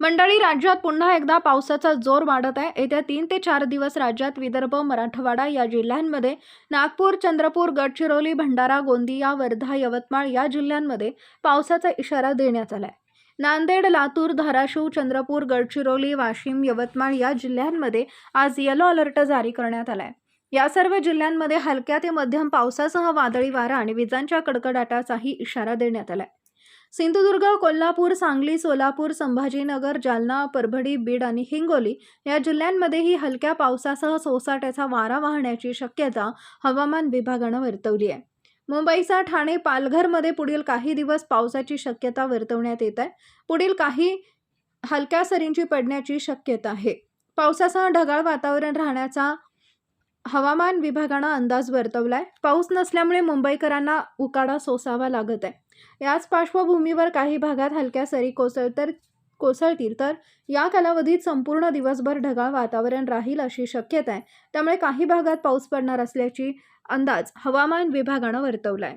मंडळी राज्यात पुन्हा एकदा पावसाचा जोर वाढत आहे. येत्या तीन ते चार दिवस राज्यात विदर्भ मराठवाडा या जिल्ह्यांमध्ये नागपूर चंद्रपूर गडचिरोली भंडारा गोंदिया वर्धा यवतमाळ या जिल्ह्यांमध्ये पावसाचा इशारा देण्यात आलाय. नांदेड लातूर धाराशिव चंद्रपूर गडचिरोली वाशिम यवतमाळ या जिल्ह्यांमध्ये आज येलो अलर्ट जारी करण्यात आलाय. या सर्व जिल्ह्यांमध्ये हलक्या ते मध्यम पावसासह वादळी वारा आणि विजांच्या कडकडाटाचाही इशारा देण्यात आलाय. सिंधुदुर्ग कोल्हापूर सांगली सोलापूर संभाजीनगर जालना परभणी बीड आणि हिंगोली या जिल्ह्यांमध्येही हलक्या पावसासह सोसाट्याचा वारा वाहण्याची शक्यता हवामान विभागानं वर्तवली आहे. मुंबईचा ठाणे पालघरमध्ये पुढील काही दिवस पावसाची शक्यता वर्तवण्यात येत आहे. पुढील काही हलक्या सरींची पडण्याची शक्यता आहे. पावसासह ढगाळ वातावरण राहण्याचा हवामान विभागानं अंदाज वर्तवलाय. पाऊस नसल्यामुळे मुंबईकरांना उकाडा सोसावा लागत आहे. याच पार्श्वभूमीवर काही भागात हलक्या सरी कोसळ तर कोसळतील तर या कालावधीत संपूर्ण दिवसभर ढगाळ वातावरण राहील अशी शक्यता आहे. त्यामुळे काही भागात पाऊस पडणार असल्याची अंदाज हवामान विभागानं वर्तवला आहे